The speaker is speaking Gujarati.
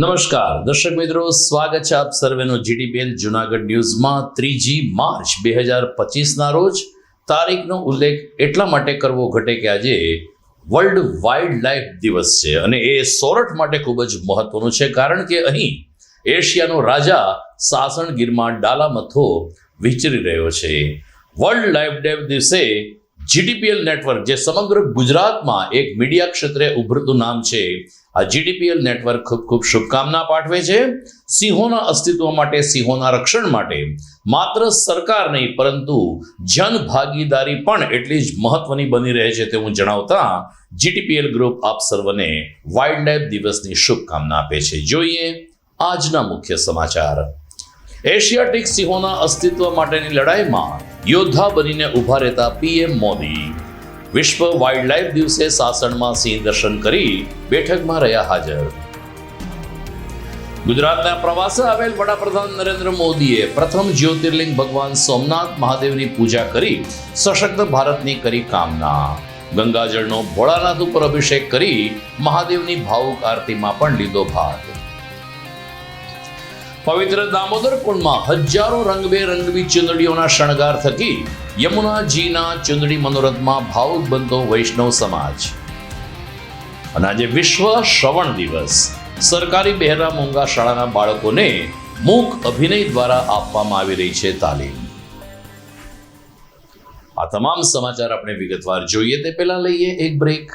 નમસ્કાર. દર્શક મિત્રો, સ્વાગત છે આપ સર્વેનો જીડીપીએલ જુનાગઢ ન્યૂઝમાં ત્રીજી માર્ચ બે હજાર પચીસના રોજ. તારીખનો ઉલ્લેખ એટલા માટે કરવો ઘટે કે આજે વર્લ્ડ વાઇલ્ડ લાઈફ દિવસ છે અને એ સોરઠ માટે ખૂબ જ મહત્વનું છે, કારણ કે અહીં એશિયાનો રાજા સાસણગીરમાં ડાલામથો વિચરી રહ્યો છે. વર્લ્ડ લાઈફ ડે દિવસે જીડીપીએલ નેટવર્ક જે સમગ્ર ગુજરાતમાં એક મીડિયા ક્ષેત્રે ઉભરતું નામ છે, આ જીડીપીએલ નેટવર્ક ખૂબ ખૂબ શુભકામના પાઠવે છે. સિંહોના અસ્તિત્વ માટે, સિંહોના રક્ષણ માટે માત્ર સરકાર નહીં, પરંતુ જન ભાગીદારી પણ એટલી જ મહત્વની બની રહે છે તેવું જણાવતા જીટીપીએલ ગ્રુપ આપ સર્વને વાઇલ્ડ લાઈફ દિવસની શુભકામના આપે છે. જોઈએ આજના મુખ્ય સમાચાર. એશિયાટિક સિંહોના અસ્તિત્વ માટેની લડાઈમાં યોદ્ધા બનીને ઊભા રહેતા પીએમ મોદી વિશ્વ વાઇલ્ડલાઇફ દિવસે સાસણમાં સિંહ દર્શન કરી બેઠકમાં રહ્યા હાજર. ગુજરાતના પ્રવાસે આવેલ વડાપ્રધાન નરેન્દ્ર મોદીએ પ્રથમ જ્યોતિર્લિંગ ભગવાન સોમનાથ મહાદેવની પૂજા કરી સશક્ત ભારતની કરી કામના. ગંગાજળનો ભોળાનાથ ઉપર અભિષેક કરી મહાદેવની ભાવુક આરતીમાં પણ લીધો ભાગ. પવિત્ર દામોદર કુંડમાં હજારો રંગબેરંગી ચુંદડીઓના શણગાર થકી યમુનાજીના ચુંદડી મનોરથમાં ભાવુક બનતો વૈષ્ણવ સમાજ. અને આજે વિશ્વ શ્રવણ દિવસ. સરકારી બહેરા મોંઘા શાળાના બાળકોને મૂક અભિનય દ્વારા આપવામાં આવી રહી છે તાલીમ. આ તમામ સમાચાર આપણે વિગતવાર જોઈએ તે પહેલા લઈએ એક બ્રેક.